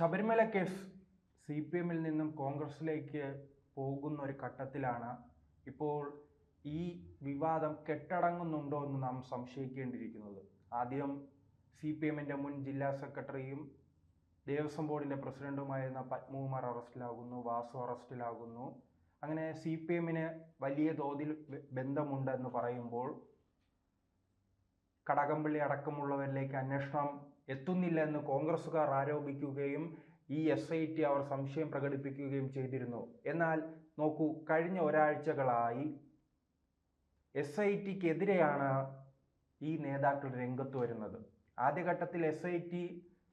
Sabarimala case C P എമ്മിൽ നിന്നും കോൺഗ്രസിലേക്ക് പോകുന്ന ഒരു ഘട്ടത്തിലാണ് ഇപ്പോൾ ഈ വിവാദം കെട്ടടങ്ങുന്നുണ്ടോ എന്ന് നാം സംശയിക്കേണ്ടിയിരിക്കുന്നത്. ആദ്യം സി പി എമ്മിന്റെ മുൻ ജില്ലാ സെക്രട്ടറിയും ദേവസ്വം ബോർഡിന്റെ പ്രസിഡന്റുമായിരുന്ന പത്മകുമാർ അറസ്റ്റിലാകുന്നു വാസു അറസ്റ്റിലാകുന്നു. അങ്ങനെ സി പി എമ്മിന് വലിയ തോതിൽ ബന്ധമുണ്ടെന്ന് പറയുമ്പോൾ കടകംപള്ളി അടക്കമുള്ളവരിലേക്ക് അന്വേഷണം എത്തുന്നില്ല എന്ന് കോൺഗ്രസ്സുകാർ ആരോപിക്കുകയും ഈ എസ് ഐ ടി അവർ സംശയം പ്രകടിപ്പിക്കുകയും ചെയ്തിരുന്നു. എന്നാൽ നോക്കൂ കഴിഞ്ഞ ഒരാഴ്ചകളായി എസ് ഐ ടിക്കെതിരെയാണ് ഈ നേതാക്കൾ രംഗത്ത് വരുന്നത്. ആദ്യഘട്ടത്തിൽ എസ് ഐ ടി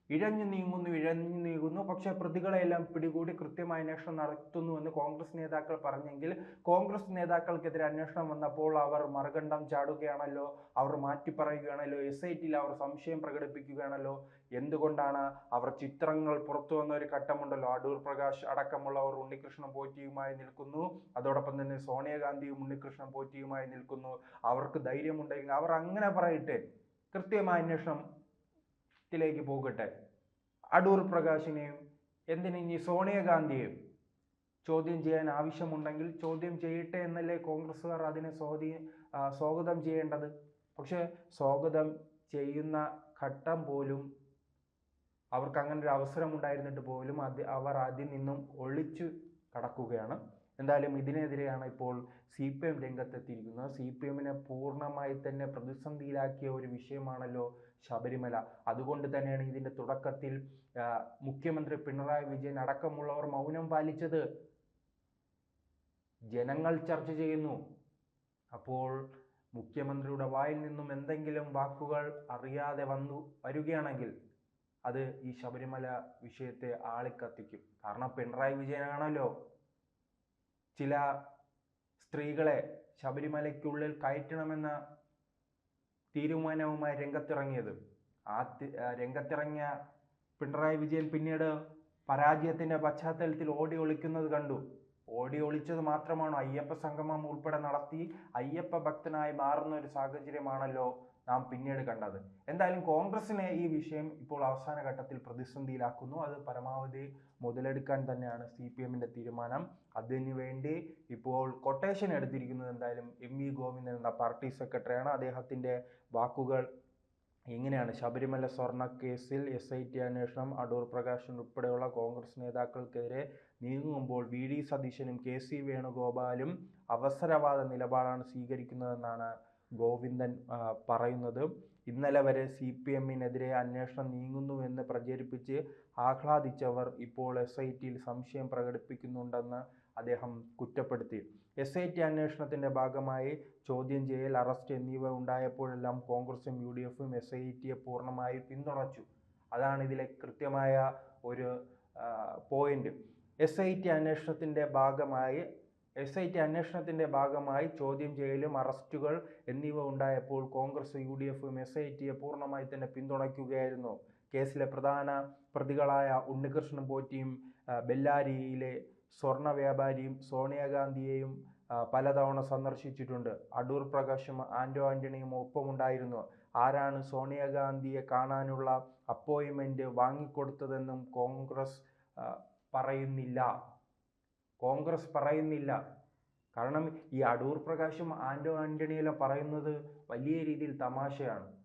ഇഴഞ്ഞു നീങ്ങുന്നു ഇഴഞ്ഞു നീങ്ങുന്നു. പക്ഷേ പ്രതികളെല്ലാം പിടികൂടി കൃത്യമായ അന്വേഷണം നടത്തുന്നുവെന്ന് കോൺഗ്രസ് നേതാക്കൾ പറഞ്ഞെങ്കിൽ കോൺഗ്രസ് നേതാക്കൾക്കെതിരെ അന്വേഷണം വന്നപ്പോൾ അവർ മറുകണ്ഠം ചാടുകയാണല്ലോ അവർ മാറ്റി പറയുകയാണല്ലോ എസ് ഐ ടിയിൽ അവർ സംശയം പ്രകടിപ്പിക്കുകയാണല്ലോ. എന്തുകൊണ്ടാണ് അവർ ചിത്രങ്ങൾ പുറത്തു വന്ന ഒരു ഘട്ടമുണ്ടല്ലോ അടൂർ പ്രകാശ് അടക്കമുള്ളവർ ഉണ്ണികൃഷ്ണൻ പോറ്റിയുമായി നിൽക്കുന്നു അതോടൊപ്പം തന്നെ സോണിയാഗാന്ധിയും ഉണ്ണികൃഷ്ണൻ പോറ്റിയുമായി നിൽക്കുന്നു. അവർക്ക് ധൈര്യമുണ്ടെങ്കിൽ അവർ അങ്ങനെ പറയട്ടെ കൃത്യമായ അന്വേഷണം ത്തിലേക്ക് പോകട്ടെ. അടൂർ പ്രകാശിനെയും എന്തിനി സോണിയാഗാന്ധിയെയും ചോദ്യം ചെയ്യാൻ ആവശ്യമുണ്ടെങ്കിൽ ചോദ്യം ചെയ്യട്ടെ എന്നല്ലേ കോൺഗ്രസ്സുകാർ അതിനെ സ്വാധീ സ്വാഗതം ചെയ്യേണ്ടത്? പക്ഷേ സ്വാഗതം ചെയ്യുന്ന ഘട്ടം പോലും അവർക്ക് അങ്ങനെ ഒരു അവസരം ഉണ്ടായിരുന്നിട്ട് പോലും അത് അവർ അതിൽ നിന്നും ഒളിച്ചു കടക്കുകയാണ്. എന്തായാലും ഇതിനെതിരെയാണ് ഇപ്പോൾ സി പി എം രംഗത്തെത്തിയിരിക്കുന്നത്. സി പി എമ്മിനെ പൂർണമായി തന്നെ പ്രതിസന്ധിയിലാക്കിയ ഒരു വിഷയമാണല്ലോ ശബരിമല. അതുകൊണ്ട് തന്നെയാണ് ഇതിന്റെ തുടക്കത്തിൽ മുഖ്യമന്ത്രി പിണറായി വിജയൻ അടക്കമുള്ളവർ മൗനം പാലിച്ചത്. ജനങ്ങൾ ചർച്ച ചെയ്യുന്നു. അപ്പോൾ മുഖ്യമന്ത്രിയുടെ വായിൽ നിന്നും എന്തെങ്കിലും വാക്കുകൾ അറിയാതെ വന്നു വരികയാണെങ്കിൽ അത് ഈ ശബരിമല വിഷയത്തെ ആളിക്കത്തിക്കും. കാരണം പിണറായി വിജയനാണല്ലോ. ചില സ്ത്രീകളെ ശബരിമലയ്ക്കുള്ളിൽ കയറ്റണമെന്ന തീരുമാനവുമായി രംഗത്തിറങ്ങിയത്. ആ രംഗത്തിറങ്ങിയ പിണറായി വിജയൻ പിന്നീട് പരാജയത്തിന്റെ പശ്ചാത്തലത്തിൽ ഓടി ഒളിക്കുന്നത് കണ്ടു. ഓടി ഒളിച്ചത് മാത്രമാണോ അയ്യപ്പ സംഗമം ഉൾപ്പെടെ നടത്തി അയ്യപ്പ ഭക്തനായി മാറുന്ന ഒരു സാഹചര്യമാണല്ലോ നാം പിന്നീട് കണ്ടത്. എന്തായാലും കോൺഗ്രസിനെ ഈ വിഷയം ഇപ്പോൾ അവസാന ഘട്ടത്തിൽ പ്രതിസന്ധിയിലാക്കുന്നു. അത് പരമാവധി മുതലെടുക്കാൻ തന്നെയാണ് സി പി എമ്മിന്റെ തീരുമാനം. അതിനു വേണ്ടി ഇപ്പോൾ കൊട്ടേഷൻ എടുത്തിരിക്കുന്നത് എന്തായാലും എം വി ഗോവിന്ദൻ എന്ന പാർട്ടി സെക്രട്ടറിയാണ്. അദ്ദേഹത്തിന്റെ വാക്കുകൾ എങ്ങനെയാണ് ശബരിമല സ്വർണ കേസിൽ എസ് ഐ ടി അന്വേഷണം അടൂർ പ്രകാശൻ ഉൾപ്പെടെയുള്ള കോൺഗ്രസ് നേതാക്കൾക്കെതിരെ നീങ്ങുമ്പോൾ വി ഡി സതീശനും കെ സി വേണുഗോപാലും അവസരവാദ നിലപാടാണ് സ്വീകരിക്കുന്നതെന്നാണ് ഗോവിന്ദൻ പറയുന്നത്. ഇന്നലെ വരെ സി പി എമ്മിനെതിരെ അന്വേഷണം നീങ്ങുന്നുവെന്ന് പ്രചരിപ്പിച്ച് ആഹ്ലാദിച്ചവർ ഇപ്പോൾ എസ് ഐ ടിയിൽ സംശയം പ്രകടിപ്പിക്കുന്നുണ്ടെന്ന് അദ്ദേഹം കുറ്റപ്പെടുത്തി. എസ് ഐ ടി അന്വേഷണത്തിന്റെ ഭാഗമായി ചോദ്യം ചെയ്യൽ അറസ്റ്റ് എന്നിവ ഉണ്ടായപ്പോഴെല്ലാം കോൺഗ്രസും യു ഡി എഫും എസ് ഐ ടിയെ പൂർണമായി പിന്തുണച്ചു. അതാണ് ഇതിലെ കൃത്യമായ ഒരു പോയിന്റ് എസ് ഐ ടി അന്വേഷണത്തിന്റെ ഭാഗമായി എസ് ഐ ടി അന്വേഷണത്തിന്റെ ഭാഗമായി ചോദ്യം ചെയ്യലും അറസ്റ്റുകൾ എന്നിവ ഉണ്ടായപ്പോൾ കോൺഗ്രസ് യു ഡി എഫും എസ് ഐ ടിയെ പൂർണമായി തന്നെ പിന്തുണയ്ക്കുകയായിരുന്നു. കേസിലെ പ്രധാന പ്രതികളായ ഉണ്ണികൃഷ്ണൻ പോറ്റിയും ബെല്ലാരിയിലെ സ്വർണ വ്യാപാരിയും സോണിയാഗാന്ധിയെയും പലതവണ സന്ദർശിച്ചിട്ടുണ്ട്. അടൂർ പ്രകാശും ആന്റോ ആന്റണിയും ഒപ്പമുണ്ടായിരുന്നു. ആരാണ് സോണിയാഗാന്ധിയെ കാണാനുള്ള അപ്പോയിൻമെന്റ് വാങ്ങിക്കൊടുത്തതെന്നും കോൺഗ്രസ് പറയുന്നില്ല. കോൺഗ്രസ് പറയുന്നില്ല. കാരണം ഈ അടൂർ പ്രകാശും ആന്റോ ആന്റണിയെല്ലാം പറയുന്നത് വലിയ രീതിയിൽ തമാശയാണ്.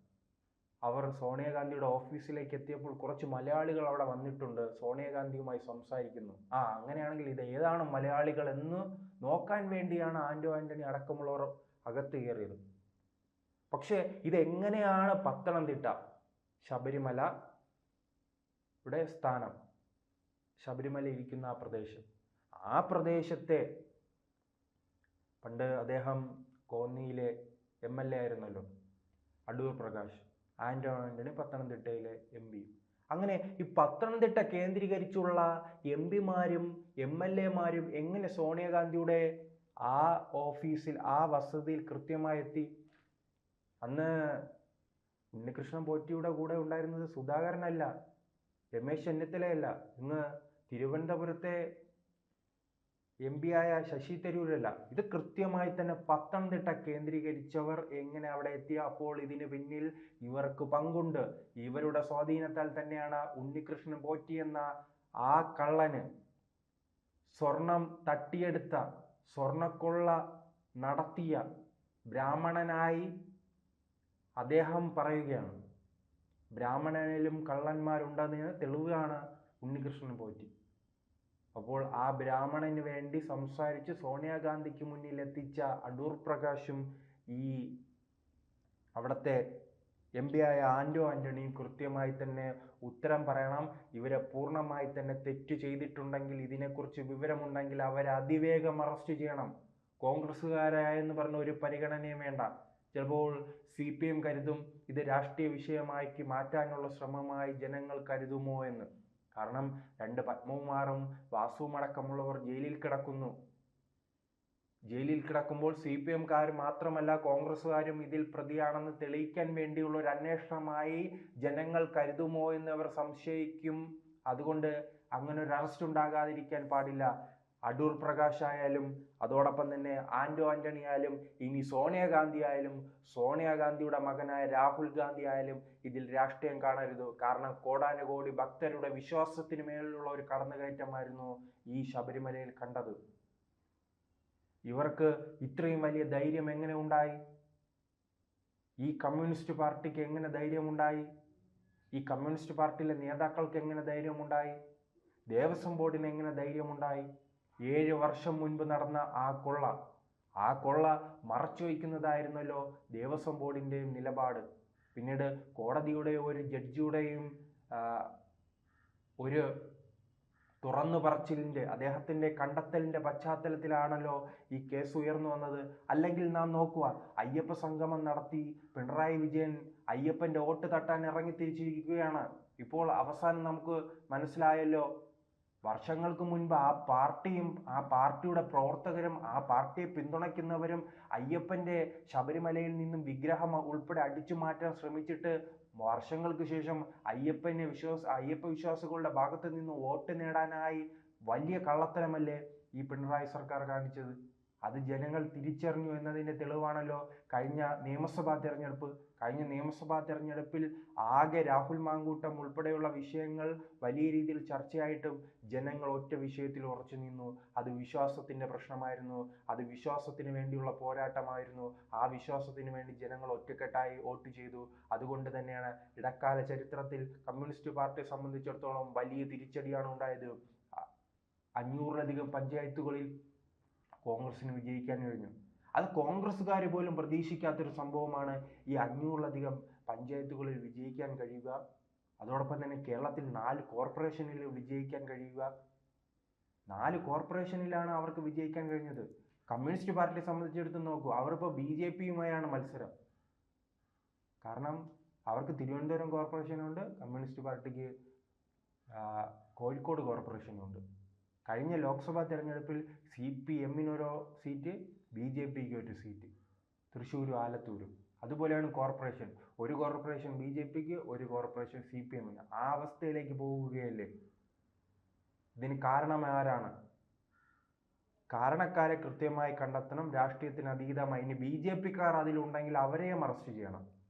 അവർ സോണിയാഗാന്ധിയുടെ ഓഫീസിലേക്ക് എത്തിയപ്പോൾ കുറച്ച് മലയാളികൾ അവിടെ വന്നിട്ടുണ്ട് സോണിയാഗാന്ധിയുമായി സംസാരിക്കുന്നു. ആ അങ്ങനെയാണെങ്കിൽ ഇത് ഏതാണ് മലയാളികൾ എന്ന് നോക്കാൻ വേണ്ടിയാണ് ആന്റോ ആന്റണി അടക്കമുള്ളവർ അകത്ത് കയറിയത്. പക്ഷേ ഇതെങ്ങനെയാണ് പത്തനംതിട്ട ശബരിമല ഇവിടെ സ്ഥാനം? ശബരിമല ഇരിക്കുന്ന ആ പ്രദേശം. ആ പ്രദേശത്തെ പണ്ട് അദ്ദേഹം കോന്നിയിലെ എം എൽ എ ആയിരുന്നല്ലോ. അടൂർ പ്രകാശ് ആന്റണി പത്തനംതിട്ടയിലെ എം പി അങ്ങനെ ഈ പത്തനംതിട്ട കേന്ദ്രീകരിച്ചുള്ള എം പിമാരും എം എൽ എമാരും എങ്ങനെ സോണിയാഗാന്ധിയുടെ ആ ഓഫീസിൽ ആ വസതിയിൽ കൃത്യമായി എത്തി അന്ന് ഉണ്ണികൃഷ്ണൻ പോറ്റിയുടെ കൂടെ ഉണ്ടായിരുന്നത് സുധാകരനല്ല രമേശ് ചെന്നിത്തലയല്ല. ഇന്ന് തിരുവനന്തപുരത്തെ എം പി ആയ ശശി തരൂരല്ല. ഇത് കൃത്യമായി തന്നെ പത്തനംതിട്ട കേന്ദ്രീകരിച്ചവർ എങ്ങനെ അവിടെ എത്തി? അപ്പോൾ ഇതിന് പിന്നിൽ ഇവർക്ക് പങ്കുണ്ട്. ഇവരുടെ സ്വാധീനത്താൽ തന്നെയാണ് ഉണ്ണികൃഷ്ണൻ പോറ്റി എന്ന ആ കള്ളന് സ്വർണം തട്ടിയെടുത്ത സ്വർണക്കൊള്ള നടത്തിയ ബ്രാഹ്മണനായി അദ്ദേഹം പറയുകയാണ്. ബ്രാഹ്മണനിലും കള്ളന്മാരുണ്ടെന്നതിന് തെളിവാണ് ഉണ്ണികൃഷ്ണൻ പോറ്റി. അപ്പോൾ ആ ബ്രാഹ്മണന് വേണ്ടി സംസാരിച്ച് സോണിയാഗാന്ധിക്ക് മുന്നിൽ എത്തിച്ച അടൂർ പ്രകാശും ഈ അവിടുത്തെ എം പി ആയ ആന്റോ ആന്റണിയും കൃത്യമായി തന്നെ ഉത്തരം പറയണം. ഇവരെ പൂർണമായി തന്നെ തെറ്റ് ചെയ്തിട്ടുണ്ടെങ്കിൽ ഇതിനെക്കുറിച്ച് വിവരമുണ്ടെങ്കിൽ അവരെ അതിവേഗം അറസ്റ്റ് ചെയ്യണം. കോൺഗ്രസ്സുകാരായെന്ന് പറഞ്ഞ ഒരു പരിഗണനയും വേണ്ട. ചിലപ്പോൾ സി പി എം കരുതും ഇത് രാഷ്ട്രീയ വിഷയമാക്കി മാറ്റാനുള്ള ശ്രമമായി ജനങ്ങൾ കരുതുമോ എന്ന്. കാരണം രണ്ട് പത്മകുമാറും വാസുവും അടക്കമുള്ളവർ ജയിലിൽ കിടക്കുന്നു. ജയിലിൽ കിടക്കുമ്പോൾ സി പി എംകാർ മാത്രമല്ല കോൺഗ്രസ്സുകാരും ഇതിൽ പ്രതിയാണെന്ന് തെളിയിക്കാൻ വേണ്ടിയുള്ള ഒരു അന്വേഷണമായി ജനങ്ങൾ കരുതുമോ എന്ന് അവർ സംശയിക്കും. അതുകൊണ്ട് അങ്ങനെ ഒരു അറസ്റ്റ് ഉണ്ടാകാതിരിക്കാൻ പാടില്ല. അടൂർ പ്രകാശ് ആയാലും അതോടൊപ്പം തന്നെ ആന്റോ ആന്റണി ആയാലും ഇനി സോണിയാഗാന്ധി ആയാലും സോണിയാഗാന്ധിയുടെ മകനായ രാഹുൽ ഗാന്ധി ആയാലും ഇതിൽ രാഷ്ട്രീയം കാണരുത്. കാരണം കോടാനുകോടി ഭക്തരുടെ വിശ്വാസത്തിന് മേലുള്ള ഒരു കടന്നുകയറ്റമായിരുന്നു ഈ ശബരിമലയിൽ കണ്ടത്. ഇവർക്ക് ഇത്രയും വലിയ ധൈര്യം എങ്ങനെ ഉണ്ടായി? ഈ കമ്മ്യൂണിസ്റ്റ് പാർട്ടിക്ക് എങ്ങനെ ധൈര്യമുണ്ടായി? ഈ കമ്മ്യൂണിസ്റ്റ് പാർട്ടിയിലെ നേതാക്കൾക്ക് എങ്ങനെ ധൈര്യമുണ്ടായി? ദേവസ്വം ബോർഡിന് എങ്ങനെ ധൈര്യമുണ്ടായി? ഏഴ് വർഷം മുൻപ് നടന്ന ആ കൊള്ള ആ കൊള്ള മറച്ചു വയ്ക്കുന്നതായിരുന്നല്ലോ ദേവസ്വം ബോർഡിന്റെയും നിലപാട്. പിന്നീട് കോടതിയുടെ ഒരു ജഡ്ജിയുടെയും ഒരു തുറന്നു പറച്ചിലിന്റെ അദ്ദേഹത്തിന്റെ കണ്ടെത്തലിന്റെ പശ്ചാത്തലത്തിലാണല്ലോ ഈ കേസ് ഉയർന്നു വന്നത്. അല്ലെങ്കിൽ നാം നോക്കുക അയ്യപ്പ സംഗമം നടത്തി പിണറായി വിജയൻ അയ്യപ്പന്റെ വോട്ട് തട്ടാൻ ഇറങ്ങി തിരിച്ചിരിക്കുകയാണ്. ഇപ്പോൾ അവസാനം നമുക്ക് മനസ്സിലായല്ലോ വർഷങ്ങൾക്ക് മുൻപ് ആ പാർട്ടിയും ആ പാർട്ടിയുടെ പ്രവർത്തകരും ആ പാർട്ടിയെ പിന്തുണയ്ക്കുന്നവരും അയ്യപ്പന്റെ ശബരിമലയിൽ നിന്നും വിഗ്രഹം ഉൾപ്പെടെ അടിച്ചു മാറ്റാൻ ശ്രമിച്ചിട്ട് വർഷങ്ങൾക്ക് ശേഷം അയ്യപ്പനെ വിശ്വാസ അയ്യപ്പ വിശ്വാസികളുടെ ഭാഗത്ത് നിന്ന് വോട്ട് നേടാനായി വലിയ കള്ളത്തരമല്ലേ ഈ പിണറായി സർക്കാർ കാണിച്ചത്? അത് ജനങ്ങൾ തിരിച്ചറിഞ്ഞു എന്നതിന്റെ തെളിവാണല്ലോ. കഴിഞ്ഞ നിയമസഭാ തിരഞ്ഞെടുപ്പ്. കഴിഞ്ഞ നിയമസഭാ തിരഞ്ഞെടുപ്പിൽ ആകെ രാഹുൽ മാങ്കൂട്ടം ഉൾപ്പെടെയുള്ള വിഷയങ്ങൾ വലിയ രീതിയിൽ ചർച്ചയായിട്ടും ജനങ്ങൾ ഒറ്റ വിഷയത്തിൽ ഉറച്ചു നിന്നു. അത് വിശ്വാസത്തിന്റെ പ്രശ്നമായിരുന്നു. അത് വിശ്വാസത്തിന് വേണ്ടിയുള്ള പോരാട്ടമായിരുന്നു. ആ വിശ്വാസത്തിന് വേണ്ടി ജനങ്ങൾ ഒറ്റക്കെട്ടായി വോട്ട് ചെയ്തു. അതുകൊണ്ട് തന്നെയാണ് ഇടക്കാല ചരിത്രത്തിൽ കമ്മ്യൂണിസ്റ്റ് പാർട്ടിയെ സംബന്ധിച്ചിടത്തോളം വലിയ തിരിച്ചടിയാണ് ഉണ്ടായത്. അഞ്ഞൂറിലധികം പഞ്ചായത്തുകളിൽ കോൺഗ്രസിന് വിജയിക്കാൻ കഴിഞ്ഞു. അത് കോൺഗ്രസ്സുകാർ പോലും പ്രതീക്ഷിക്കാത്തൊരു സംഭവമാണ് ഈ അഞ്ഞൂറിലധികം പഞ്ചായത്തുകളിൽ വിജയിക്കാൻ കഴിയുക. അതോടൊപ്പം തന്നെ കേരളത്തിൽ നാല് കോർപ്പറേഷനിൽ വിജയിക്കാൻ കഴിയുക. നാല് കോർപ്പറേഷനിലാണ് അവർക്ക് വിജയിക്കാൻ കഴിഞ്ഞത്. കമ്മ്യൂണിസ്റ്റ് പാർട്ടിയെ സംബന്ധിച്ചെടുത്ത് നോക്കൂ അവരിപ്പോൾ ബി ജെ പിയുമായാണ് മത്സരം. കാരണം അവർക്ക് തിരുവനന്തപുരം കോർപ്പറേഷനുണ്ട് കമ്മ്യൂണിസ്റ്റ് പാർട്ടിക്ക് കോഴിക്കോട് കോർപ്പറേഷനുണ്ട്. കഴിഞ്ഞ ലോക്സഭാ തെരഞ്ഞെടുപ്പിൽ സി പി എമ്മിനൊരു സീറ്റ് ബി ജെ പിക്ക് ഒരു സീറ്റ്. തൃശ്ശൂരും ആലത്തൂരും. അതുപോലെയാണ് കോർപ്പറേഷൻ. ഒരു കോർപ്പറേഷൻ ബി ജെ പിക്ക് ഒരു കോർപ്പറേഷൻ സി പി എമ്മിന്. ആ അവസ്ഥയിലേക്ക് പോവുകയല്ലേ ഇതിന് കാരണം ആരാണ്? കാരണക്കാരെ കൃത്യമായി കണ്ടെത്തണം. രാഷ്ട്രീയത്തിന് അതീതമായി. ഇനി ബി ജെ പിക്കാർ അതിലുണ്ടെങ്കിൽ അവരെയും അറസ്റ്റ് ചെയ്യണം.